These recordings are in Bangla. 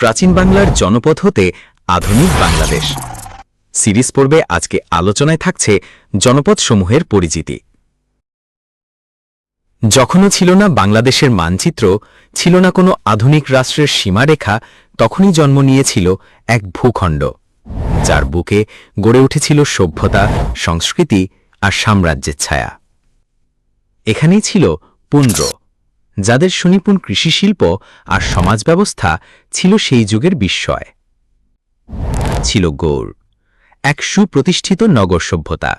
প্রাচীন বাংলার জনপদ হতে আধুনিক বাংলাদেশ। সিরিজ পর্বে আজকে আলোচনায় থাকছে জনপদসমূহের পরিচিতি। যখনও ছিল না বাংলাদেশের মানচিত্র, ছিল না কোনো আধুনিক রাষ্ট্রের সীমারেখা, তখনই জন্ম নিয়েছিল এক ভূখণ্ড, যার বুকে গড়ে উঠেছিল সভ্যতা, সংস্কৃতি আর সাম্রাজ্যের ছায়া। এখানেই ছিল পুন্ড্র। যাদের সুনিপুণ কৃষিশিল্প আর সমাজ ব্যবস্থা ছিল সেই যুগের বিস্ময়। ছিল গৌড় এক সুপ্রতিষ্ঠিত নগর সভ্যতা,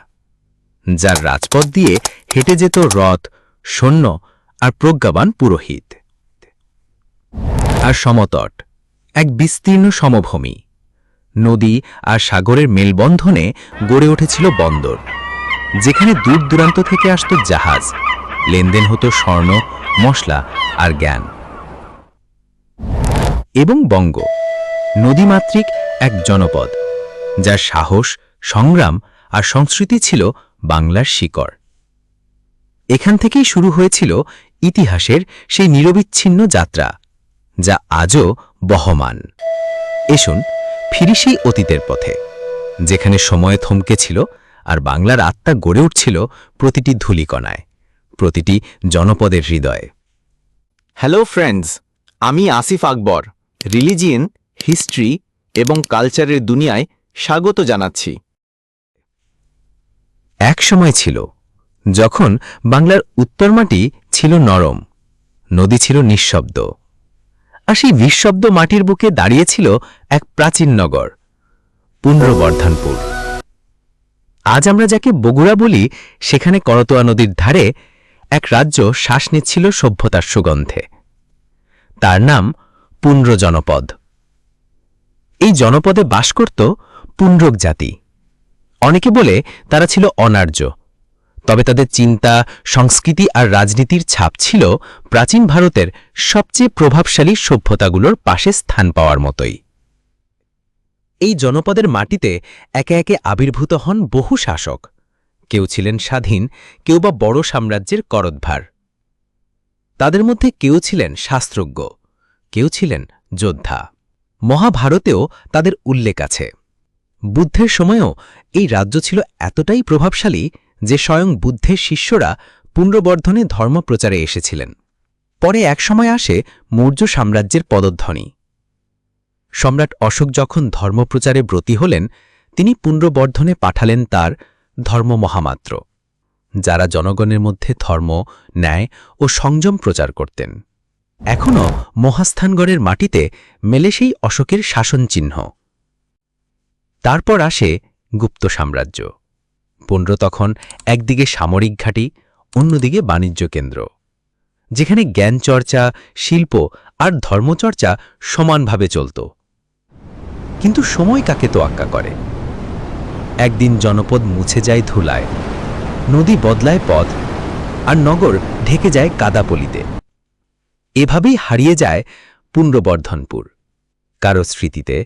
যার রাজপথ দিয়ে হেঁটে যেত রথ, সৈন্য আর প্রজ্ঞাবান পুরোহিত। আর সমতট, এক বিস্তীর্ণ সমভূমি। নদী আর সাগরের মেলবন্ধনে গড়ে উঠেছিল বন্দর, যেখানে দূর দূরান্ত থেকে আসত জাহাজ। লেনদেন হতো স্বর্ণ, মশলা আর জ্ঞান। এবং বঙ্গ, নদীমাতৃক এক জনপদ, যার সাহস, সংগ্রাম আর সংস্কৃতি ছিল বাংলার শিকড়। এখান থেকেই শুরু হয়েছিল ইতিহাসের সেই নিরবিচ্ছিন্ন যাত্রা, যা আজও বহমান। এসুন, ফিরি সেই অতীতের পথে, যেখানে সময় থমকে ছিল আর বাংলার আত্মা গড়ে উঠছিল প্রতিটি ধূলিকণায়। প্রতিটি জনপদের হৃদয়ে। হ্যালো ফ্রেন্ডস আমি আসিফ আকবর রিলিজিয়ন হিস্ট্রি এবং কালচারের দুনিয়ায় স্বাগত জানাচ্ছি। এক সময় ছিল যখন বাংলার উত্তর মাটি ছিল নরম নদী ছিল নিঃশব্দ আর সেই নিঃশব্দ মাটির বুকে দাঁড়িয়েছিল এক প্রাচীন নগর পুনর্বর্ধনপুর। আজ আমরা যাকে বগুড়া বলি সেখানে করতোয়া নদীর ধারে এক রাজ্য শ্বাস নিচ্ছিল সভ্যতার সুগন্ধে। তার নাম পুন্ড্র জনপদ এই জনপদে বাস করত পুণ্ড্রক জাতি। অনেকে বলে তারা ছিল অনার্য। তবে তাদের চিন্তা, সংস্কৃতি আর রাজনীতির ছাপ ছিল প্রাচীন ভারতের সবচেয়ে প্রভাবশালী সভ্যতাগুলোর পাশে স্থান পাওয়ার মতোই। এই জনপদের মাটিতে একে একে আবির্ভূত হন বহু শাসক। কেউ ছিলেন স্বাধীন, কেউ বা বড় সাম্রাজ্যের করদভার তাদের মধ্যে কেউ ছিলেন শাস্ত্রজ্ঞ, কেউ ছিলেন যোদ্ধা। মহাভারতেও তাদের উল্লেখ আছে। বুদ্ধের সময়েও এই রাজ্য ছিল এতটাই প্রভাবশালী যে স্বয়ং বুদ্ধের শিষ্যরা পুনর্বর্ধনে ধর্মপ্রচারে এসেছিলেন। পরে এক সময় আসে মৌর্য সাম্রাজ্যের পদধ্বনি। সম্রাট অশোক যখন ধর্মপ্রচারে ব্রতী হলেন, তিনি পুনর্বর্ধনে পাঠালেন তার ধর্ম মহামাত্র, যারা জনগণের মধ্যে ধর্ম, ন্যায় ও সংযম প্রচার করতেন। এখনও মহাস্থানগড়ের মাটিতে মেলে সেই অশোকের শাসন চিহ্ন তারপর আসে গুপ্ত সাম্রাজ্য। পুণ্ড্র তখন একদিকে সামরিক ঘাঁটি, অন্যদিকে বাণিজ্য কেন্দ্র, যেখানে জ্ঞান চর্চা শিল্প আর ধর্মচর্চা সমানভাবে চলত। কিন্তু সময় কাকে তো তোয়াক্কা করে? একদিন জনপদ মুছে যায় ধুলায়। নদী বদলায় পথ, আর নগর ঢেকে যায় কাদাপলিতে। এভাবেই হারিয়ে যায় পুনর্বর্ধনপুর কারও স্মৃতিতে,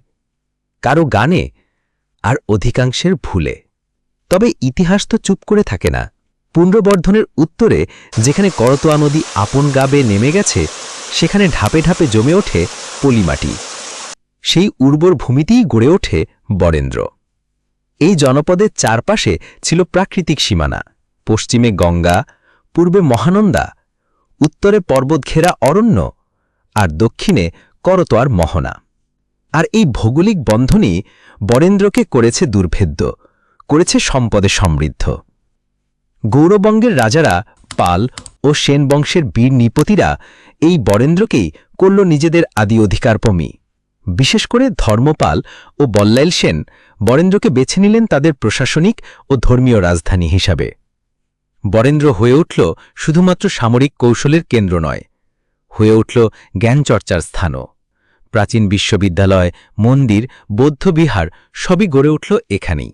কারও গানে, আর অধিকাংশের ভুলে। তবে ইতিহাস তো চুপ করে থাকে না। পুনর্বর্ধনের উত্তরে, যেখানে করতোয়া নদী আপন গাবে নেমে গেছে, সেখানে ঢাপে ঢাপে জমে ওঠে পলিমাটি। সেই উর্বর ভূমিতেই গড়ে ওঠে বরেন্দ্র। এই জনপদের চারপাশে ছিল প্রাকৃতিক সীমানা। পশ্চিমে গঙ্গা, পূর্বে মহানন্দা, উত্তরে পর্বত ঘেরা অরণ্য আর দক্ষিণে করতোয়ার মহনা। আর এই ভৌগোলিক বন্ধনই বরেন্দ্রকে করেছে দুর্ভেদ্য, করেছে সম্পদে সমৃদ্ধ। গৌরবঙ্গের রাজারা পাল ও সেন বংশের বীর নিপতিরা এই বরেন্দ্রকেই করল নিজেদের আদি অধিকারপমী বিশেষ করে ধর্মপাল ও বল্লাইল সেন বরেন্দ্রকে বেছে নিলেন তাদের প্রশাসনিক ও ধর্মীয় রাজধানী হিসাবে। বরেন্দ্র হয়ে উঠল শুধুমাত্র সামরিক কৌশলের কেন্দ্র নয়, হয়ে উঠল জ্ঞানচর্চার স্থানও। প্রাচীন বিশ্ববিদ্যালয়, মন্দির বৌদ্ধবিহার সবই গড়ে উঠল এখানেই।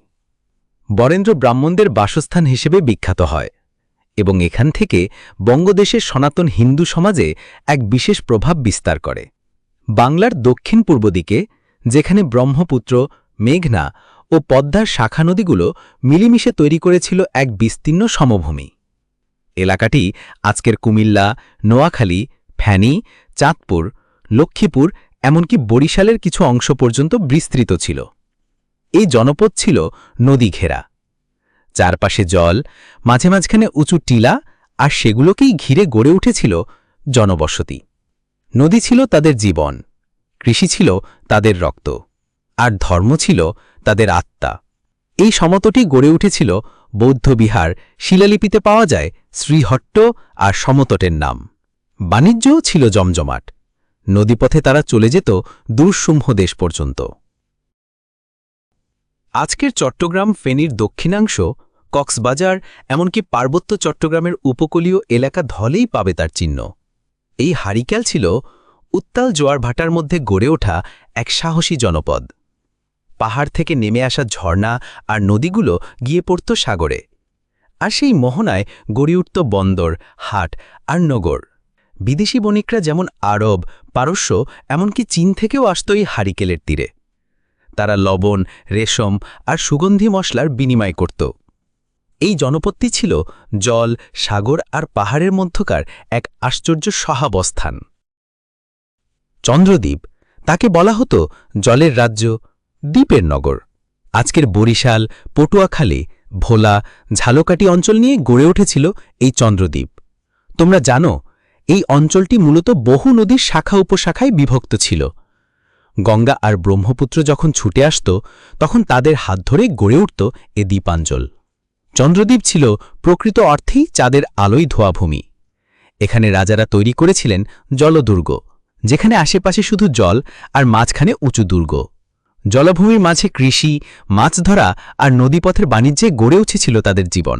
বরেন্দ্র ব্রাহ্মণদের বাসস্থান হিসেবে বিখ্যাত হয় এবং এখান থেকে বঙ্গদেশের সনাতন হিন্দু সমাজে এক বিশেষ প্রভাব বিস্তার করে। বাংলার দক্ষিণ পূর্ব দিকে, যেখানে ব্রহ্মপুত্র, মেঘনা ও পদ্মার শাখা নদীগুলো মিলিমিশে তৈরি করেছিল এক বিস্তীর্ণ সমভূমি। এলাকাটি আজকের কুমিল্লা, নোয়াখালী ফ্যানি চাঁদপুর, লক্ষ্মীপুর এমনকি বরিশালের কিছু অংশ পর্যন্ত বিস্তৃত ছিল। এই জনপদ ছিল নদী ঘেরা। চারপাশে জল, মাঝে মাঝখানে উঁচু টিলা আর সেগুলোকেই ঘিরে গড়ে উঠেছিল জনবসতি। নদী ছিল তাদের জীবন, কৃষি ছিল তাদের রক্ত, আর ধর্ম ছিল তাদের আত্মা। এই সমতটি গড়ে উঠেছিল বৌদ্ধবিহার শিলালিপিতে পাওয়া যায় শ্রীহট্ট আর সমতটের নাম। বাণিজ্যও ছিল জমজমাট। নদীপথে তারা চলে যেত দূরসূম্ভ দেশ পর্যন্ত। আজকের চট্টগ্রাম ফেনীর দক্ষিণাংশ, কক্সবাজার, এমনকি পার্বত্য চট্টগ্রামের উপকূলীয় এলাকা ধলেই পাবে তার চিহ্ন। এই হারিক্যাল ছিল উত্তাল জোয়ার ভাটার মধ্যে গড়ে ওঠা এক সাহসী জনপদ। পাহাড় থেকে নেমে আসা ঝর্ণা আর নদীগুলো গিয়ে পড়ত সাগরে। আর সেই মোহনায় গড়ে উঠত বন্দর, হাট আর নগর। বিদেশি বণিকরা যেমন আরব, পারস্য, এমনকি চীন থেকেও আসত এই হারিকেলের তীরে। তারা লবণ, রেশম আর সুগন্ধি মশলার বিনিময় করত। এই জনপদটি ছিল জল, সাগর আর পাহাড়ের মধ্যকার এক আশ্চর্য সহাবস্থান। চন্দ্রদ্বীপ, তাকে বলা হতো জলের রাজ্য, দ্বীপের নগর। আজকের বরিশাল, পটুয়াখালী, ভোলা ঝালকাটি অঞ্চল নিয়ে গড়ে উঠেছিল এই চন্দ্রদ্বীপ। তোমরা জানো, এই অঞ্চলটি মূলত বহু নদীর শাখা উপশাখায় বিভক্ত ছিল। গঙ্গা আর ব্রহ্মপুত্র যখন ছুটে আসত, তখন তাদের হাত ধরে গড়ে উঠত এ দ্বীপাঞ্চল। চন্দ্রদ্বীপ ছিল প্রকৃত অর্থেই চাঁদের আলোয় ধোয়া ভূমি এখানে রাজারা তৈরি করেছিলেন জলদুর্গ, যেখানে আশেপাশে শুধু জল আর মাঝখানে উঁচু দুর্গ। জলভূমির মাঝে কৃষি, মাছ ধরা আর নদীপথের বাণিজ্যে গড়ে উঠেছিল তাদের জীবন।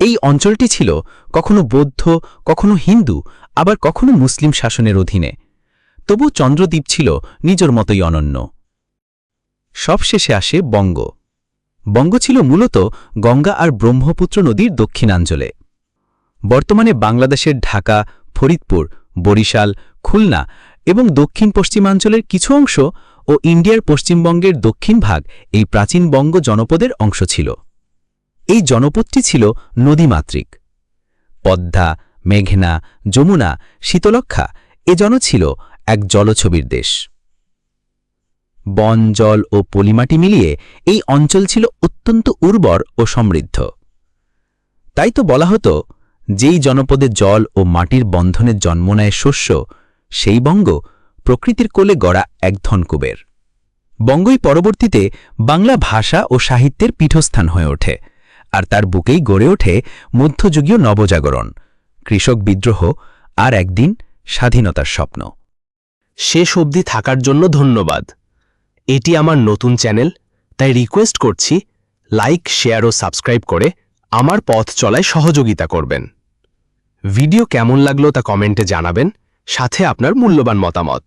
এই অঞ্চলটি ছিল কখনো বৌদ্ধ, কখনো হিন্দু, আবার কখনো মুসলিম শাসনের অধীনে। তবু চন্দ্রদ্বীপ ছিল নিজের মতোই অনন্য। সবশেষে আসে বঙ্গ। বঙ্গ ছিল মূলত গঙ্গা আর ব্রহ্মপুত্র নদীর দক্ষিণাঞ্চলে। বর্তমানে বাংলাদেশের ঢাকা, ফরিদপুর, বরিশাল, খুলনা এবং দক্ষিণ পশ্চিমাঞ্চলের কিছু অংশ ও ইন্ডিয়ার পশ্চিমবঙ্গের দক্ষিণ ভাগ এই প্রাচীন বঙ্গ জনপদের অংশ ছিল। এই জনপদটি ছিল নদীমাতৃক। পদ্মা, মেঘনা, যমুনা শীতলক্ষা এ জন ছিল এক জলছবির দেশ। বন, জল ও পলিমাটি মিলিয়ে এই অঞ্চল ছিল অত্যন্ত উর্বর ও সমৃদ্ধ। তাই তো বলা হতো, যেই জনপদে জল ও মাটির বন্ধনে জন্ম নেয় শস্য, সেই বঙ্গ প্রকৃতির কোলে গড়া এক ধনকুবের। বঙ্গই পরবর্তীতে বাংলা ভাষা ও সাহিত্যের পীঠস্থান হয়ে ওঠে, আর তার বুকেই গড়ে ওঠে মধ্যযুগীয় নবজাগরণ, কৃষক বিদ্রোহ আর একদিন স্বাধীনতার স্বপ্ন। শেষ অবধি থাকার জন্য ধন্যবাদ। এটি আমার নতুন চ্যানেল, তাই রিকোয়েস্ট করছি লাইক শেয়ার ও সাবস্ক্রাইব করে আমার পথ চলায় সহযোগিতা করবেন। ভিডিও কেমন লাগল তা কমেন্টে জানাবেন, সাথে আপনার মূল্যবান মতামত।